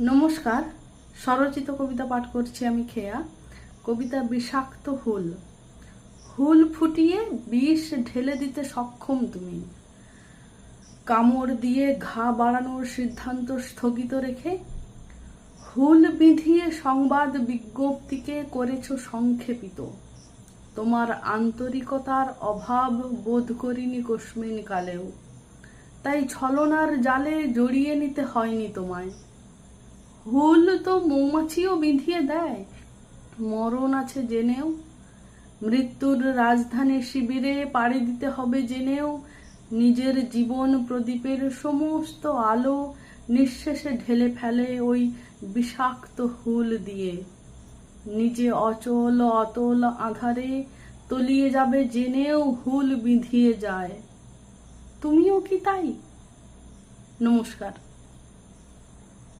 নমস্কার। স্বরচিত কবিতা পাঠ করছি আমি খেয়া। কবিতা বিষাক্ত হুল। হুল ফুটিয়ে বিষ ঢেলে দিতে সক্ষম তুমি। কামড় দিয়ে ঘা বাড়ানোর সিদ্ধান্ত স্থগিত রেখে হুল বিধিয়ে সংবাদ বিজ্ঞপ্তিকে করেছ সংক্ষেপিত। তোমার আন্তরিকতার অভাব বোধ করিনি কস্মিন কালেও। তাই ছলনার জালে জড়িয়ে নিতে হয়নি তোমায়। হুল তো মৌমাছিও বিঁধিয়ে দেয়। মরণ আছে জেনেও। মৃত্যুর রাজধানী শিবিরে পাড়ি দিতে হবে জেনেও। নিজের জীবন প্রদীপের সমস্ত আলো নিঃশেষে ঢেলে ফেলে ওই বিষাক্ত হুল দিয়ে। নিজে অচল অতল আধারে তলিয়ে যাবে জেনেও হুল বিঁধিয়ে যায়। তুমিও কি তাই? নমস্কার।